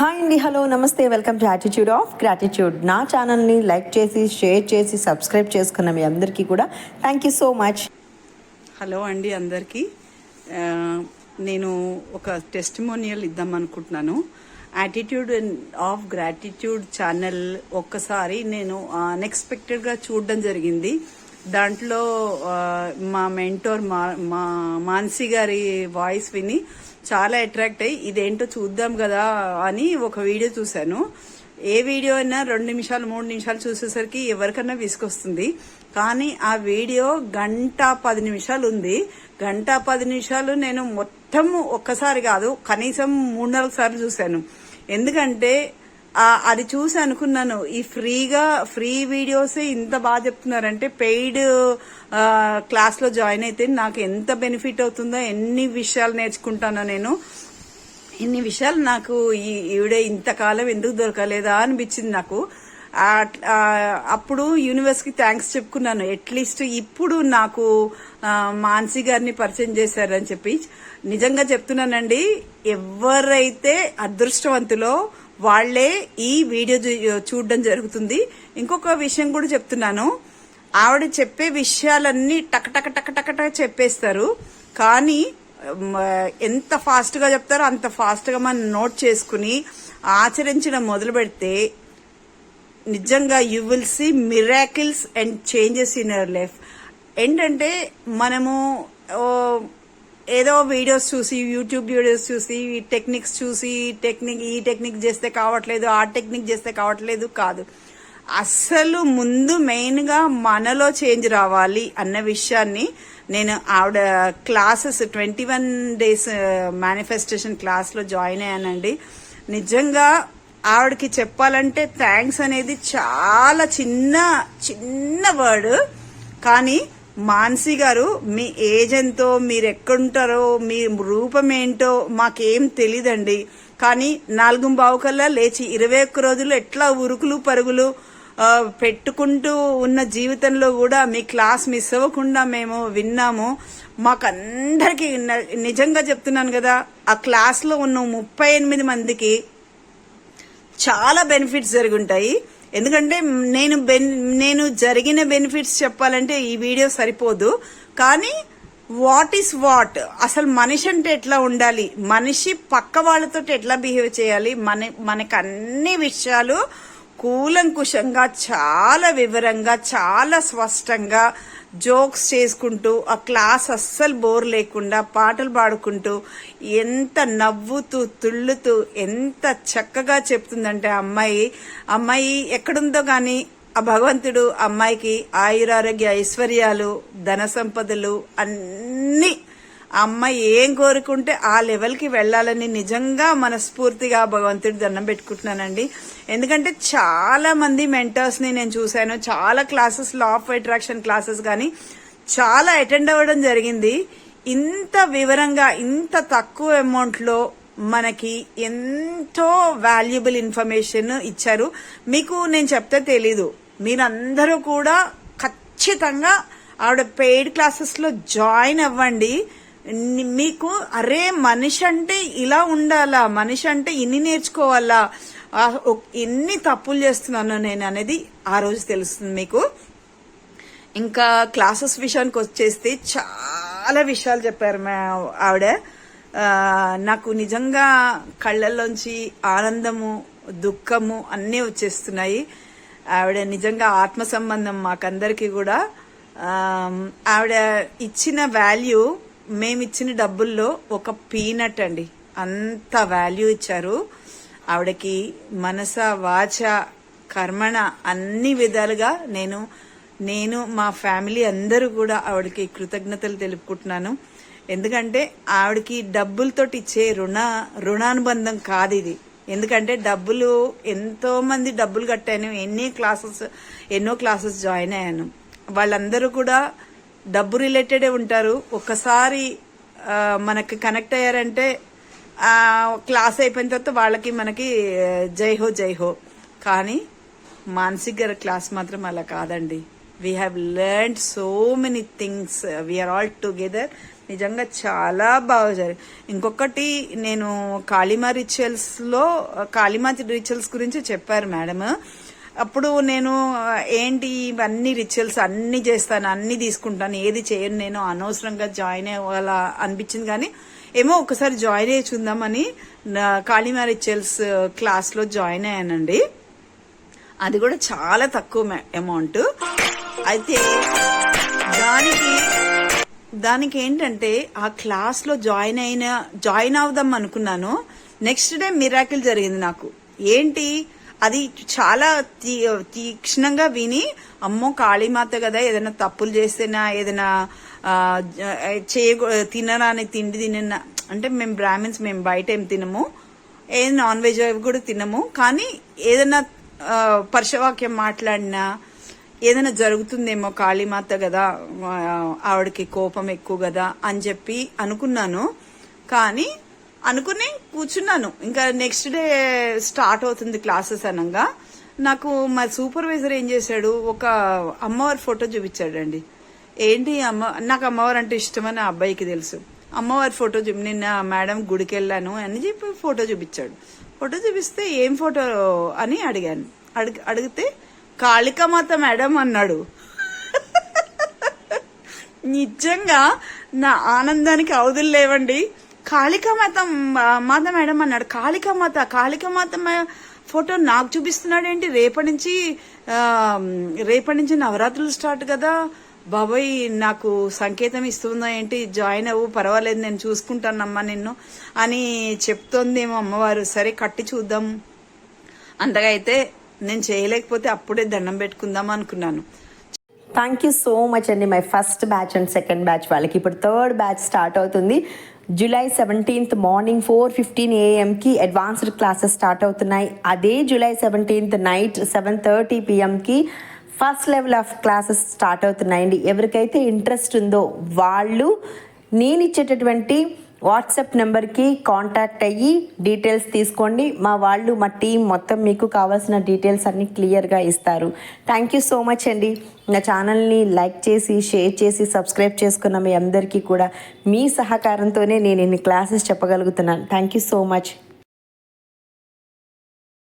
Hi అండి hello నమస్తే welcome to attitude of gratitude నా ఛానల్ని లైక్ చేసి షేర్ చేసి సబ్స్క్రైబ్ చేసుకున్న మీ అందరికీ కూడా thank you so much hello అండి అందరికీ. నేను ఒక టెస్టిమోనియల్ ఇద్దాం అనుకుంటున్నాను. యాటిట్యూడ్ ఆఫ్ గ్రాటిట్యూడ్ ఛానల్ ఒక్కసారి నేను అన్ఎక్స్పెక్టెడ్గా చూడడం జరిగింది. దాంట్లో మా మెంటోర్ మా మా మానసి గారి వాయిస్ విని చాలా అట్రాక్ట్ అయ్యి ఇదేంటో చూద్దాం కదా అని ఒక వీడియో చూశాను. ఏ వీడియో అయినా రెండు నిమిషాలు మూడు నిమిషాలు చూసేసరికి ఎవరికన్నా విసుకొస్తుంది కానీ ఆ వీడియో గంట పది నిమిషాలు ఉంది. గంట పది నిమిషాలు నేను మొత్తం ఒక్కసారి కాదు కనీసం మూడు నాలుగు సార్లు చూశాను. ఎందుకంటే అది చూసి అనుకున్నాను. ఈ ఫ్రీగా ఫ్రీ వీడియోస్ ఇంత బాగా చెప్తున్నారంటే పెయిడ్ క్లాస్లో జాయిన్ అయితే నాకు ఎంత బెనిఫిట్ అవుతుందో ఎన్ని విషయాలు నేర్చుకుంటానో నేను. ఇన్ని విషయాలు నాకు ఈ ఇంతకాలం ఎందుకు దొరకలేదా అనిపించింది నాకు. అప్పుడు యూనివర్స్కి థ్యాంక్స్ చెప్పుకున్నాను. అట్లీస్ట్ ఇప్పుడు నాకు మాన్సీ గారిని పరిచయం చేశారని చెప్పి. నిజంగా చెప్తున్నానండి ఎవరైతే అదృష్టవంతులో వాళ్ళే ఈ వీడియో చూ- చూడడం జరుగుతుంది. ఇంకొక విషయం కూడా చెప్తున్నాను. ఆవిడ చెప్పే విషయాలన్నీ టక టక టక టక టక చెప్పేస్తారు. కానీ ఎంత ఫాస్ట్గా చెప్తారో అంత ఫాస్ట్గా మనం నోట్ చేసుకుని ఆచరించడం మొదలు పెడితే నిజంగా you will see miracles and changes in your life ఏంటంటే మనము ఏదో వీడియోస్ చూసి యూట్యూబ్ వీడియోస్ చూసి టెక్నిక్స్ చూసి టెక్నిక్ ఈ టెక్నిక్ చేస్తే కావట్లేదు ఆ టెక్నిక్ చేస్తే కావట్లేదు కాదు. అస్సలు ముందు మెయిన్గా మనలో చేంజ్ రావాలి అన్న విషయాన్ని నేను ఆవిడ classes twenty one days manifestation క్లాస్లో జాయిన్ అయ్యానండి. నిజంగా ఆవిడకి చెప్పాలంటే థ్యాంక్స్ అనేది చాలా చిన్న చిన్న వర్డ్. కానీ మాన్సి గారు మీ ఏజ్ ఎంతో మీరు ఎక్కడుంటారో మీ రూపం ఏంటో మాకేం తెలీదండి. కానీ నాలుగు బావుకల్లా లేచి ఇరవై ఒక్క రోజులు ఎట్లా ఉరుకులు పరుగులు పెట్టుకుంటూ ఉన్న జీవితంలో కూడా మీ క్లాస్ మిస్ అవ్వకుండా మేము విన్నాము. మాకందరికీ నిజంగా చెప్తున్నాను కదా ఆ క్లాస్లో ఉన్న ముప్పై ఎనిమిది మందికి చాలా బెనిఫిట్స్ జరుగుంటాయి. ఎందుకంటే నేను బెన్ నేను జరిగిన బెనిఫిట్స్ చెప్పాలంటే ఈ వీడియో సరిపోదు. కానీ వాట్ ఈస్ వాట్ అసలు మనిషి అంటే ఎట్లా ఉండాలి? మనిషి పక్క వాళ్ళతో ఎట్లా బిహేవ్ చేయాలి? మన మనకు అన్ని విషయాలు కూలంకుషంగా చాలా వివరంగా చాలా స్పష్టంగా జోక్స్ చేసుకుంటూ ఆ క్లాస్ అస్సలు బోర్ లేకుండా పాటలు పాడుకుంటూ ఎంత నవ్వుతూ తుళ్ళుతూ ఎంత చక్కగా చెప్తుందంటే ఆ అమ్మాయి అమ్మాయి ఎక్కడుందో కానీ ఆ భగవంతుడు అమ్మాయికి ఆయురారోగ్య ఐశ్వర్యాలు ధన సంపదలు అన్నీ ఆ అమ్మాయి ఏం కోరుకుంటే ఆ లెవెల్కి వెళ్ళాలని నిజంగా మనస్ఫూర్తిగా భగవంతుడి దండం పెట్టుకుంటున్నానండి. ఎందుకంటే చాలా మంది మెంటర్స్ని నేను చూశాను. చాలా classes law of attraction classes కానీ చాలా అటెండ్ అవ్వడం జరిగింది. ఇంత వివరంగా ఇంత తక్కువ అమౌంట్లో మనకి ఎంతో వాల్యుబుల్ ఇన్ఫర్మేషన్ ఇచ్చారు. మీకు నేను చెప్తే తెలీదు. మీరందరూ కూడా ఖచ్చితంగా ఆవిడ పెయిడ్ క్లాసెస్లో జాయిన్ అవ్వండి. మీకు అరే మనిషి అంటే ఇలా ఉండాలా? మనిషి అంటే ఇన్ని నేర్చుకోవాలా? ఎన్ని తప్పులు చేస్తున్నాను నేను అనేది ఆ రోజు తెలుస్తుంది మీకు. ఇంకా క్లాసెస్ విషయానికి వచ్చేస్తే చాలా విషయాలు చెప్పారు మా ఆవిడ. నాకు నిజంగా కళ్ళల్లోంచి ఆనందము దుఃఖము అన్నీ వచ్చేస్తున్నాయి. ఆవిడ నిజంగా ఆత్మ సంబంధం మాకందరికీ కూడా. ఆవిడ ఇచ్చిన వాల్యూ మేమిచ్చిన డబ్బుల్లో ఒక పీనట్ అండి. అంత వాల్యూ ఇచ్చారు. ఆవిడకి మనస వాచ కర్మణ అన్ని విధాలుగా నేను నేను మా ఫ్యామిలీ అందరూ కూడా ఆవిడకి కృతజ్ఞతలు తెలుపుకుంటున్నాను. ఎందుకంటే ఆవిడకి డబ్బులతో ఇచ్చే రుణ రుణానుబంధం కాదు ఇది. ఎందుకంటే డబ్బులు ఎంతో మంది డబ్బులు కట్టాను ఎన్ని క్లాసెస్ ఎన్నో క్లాసెస్ జాయిన్ అయ్యాను. వాళ్ళందరూ కూడా డబ్బు రిలేటెడే ఉంటారు. ఒక్కసారి మనకి కనెక్ట్ అయ్యారంటే క్లాస్ అయిపోయిన తర్వాత వాళ్ళకి మనకి జై హో జై హో. కానీ మానసిక్ గారి క్లాస్ మాత్రం అలా కాదండి. We have learn so many things we are all together నిజంగా చాలా బాగా జరిగింది ఇంకొకటి నేను కాళీమా రిచువల్స్లో కాళీమా రిచువల్స్ గురించి చెప్పారు మేడం అప్పుడు నేను ఏంటి ఇవన్నీ రిచువల్స్ అన్ని చేస్తాను అన్ని తీసుకుంటాను ఏది చేయను నేను అనవసరంగా జాయిన్ అవ్వాలా అనిపించింది కానీ ఏమో ఒకసారి జాయిన్ అయ్యి చూద్దామని కాళీమా రిచువల్స్ క్లాస్లో జాయిన్ అయ్యానండి. అది కూడా చాలా తక్కువ అమౌంట్ అయితే దానికి దానికి ఏంటంటే ఆ క్లాస్లో జాయిన్ అయిన జాయిన్ అవుదాం అనుకున్నాను. నెక్స్ట్ డే మిరాకిల్ జరిగింది నాకు. ఏంటి? అది చాలా తీ- తీక్షణంగా విని అమ్మో కాళీమాత కదా ఏదైనా తప్పులు చేస్తేనా ఏదైనా ఆ, చేయ తినరాని తిండి తినన్న అంటే మేము బ్రాహ్మిన్స్ మేము బయట ఏం తినము. ఏ నాన్ వెజ్ అవి కూడా తినము. కానీ ఏదైనా పరుషవాక్యం మాట్లాడినా ఏదైనా జరుగుతుందేమో కాళీమాత కదా ఆవిడకి కోపం ఎక్కువ కదా అని చెప్పి అనుకున్నాను. కానీ అనుకుని కూర్చున్నాను. ఇంకా నెక్స్ట్ డే స్టార్ట్ అవుతుంది క్లాసెస్ అనగా. నాకు మా సూపర్వైజర్ ఏం చేశాడు? ఒక అమ్మవారి ఫోటో చూపించాడండి. ఏంటి అమ్మ నాకు అమ్మవారు అంటే ఇష్టమని అబ్బాయికి తెలుసు. అమ్మవారి ఫోటో చూపి నిన్న మేడం గుడికి వెళ్ళాను అని చెప్పి ఫోటో చూపించాడు. ఫోటో చూపిస్తే ఏం ఫోటో అని అడిగాను. అడిగి అడిగితే కాళికామాత మేడం అన్నాడు. నిజంగా నా ఆనందానికి అవధులు లేవండి. కాళికామాత మాత మేడం అన్నాడు. కాళికామాత కాళికామాత ఫోటో నాకు చూపిస్తున్నాడేంటి? రేపటి నుంచి రేపటి నుంచి నవరాత్రులు స్టార్ట్ కదా. బాబాయ్ నాకు సంకేతం ఇస్తుందా ఏంటి? జాయిన్ అవ్వు పర్వాలేదు నేను చూసుకుంటానమ్మా నిన్ను అని చెప్తోందేమో అమ్మవారు. సరే కట్టి చూద్దాం. అంతగా అయితే నేను చేయలేకపోతే అప్పుడే దండం పెట్టుకుందాం అనుకున్నాను. థ్యాంక్ యూ సో మచ్ అండి. My first batch and second batch వాళ్ళకి. ఇప్పుడు థర్డ్ బ్యాచ్ స్టార్ట్ అవుతుంది. July seventeenth morning four fifteen ఏఎంకి advanced classes start అవుతున్నాయి. అదే July seventeenth night seven thirty పిఎంకి first level of classes start అవుతున్నాయండి. ఎవరికైతే interest ఉందో వాళ్ళు నేను ఇచ్చేటటువంటి వాట్సాప్ నెంబర్కి కాంటాక్ట్ అయ్యి డీటెయిల్స్ తీసుకోండి. మా వాళ్ళు మా టీం మొత్తం మీకు కావాల్సిన డీటెయిల్స్ అన్నీ క్లియర్గా ఇస్తారు. థ్యాంక్ యూ సో మచ్ అండి. నా ఛానల్ని లైక్ చేసి షేర్ చేసి సబ్స్క్రైబ్ చేసుకున్న మీ అందరికీ కూడా మీ సహకారంతోనే నేను ఇన్ని classes చెప్పగలుగుతున్నాను. Thank you so much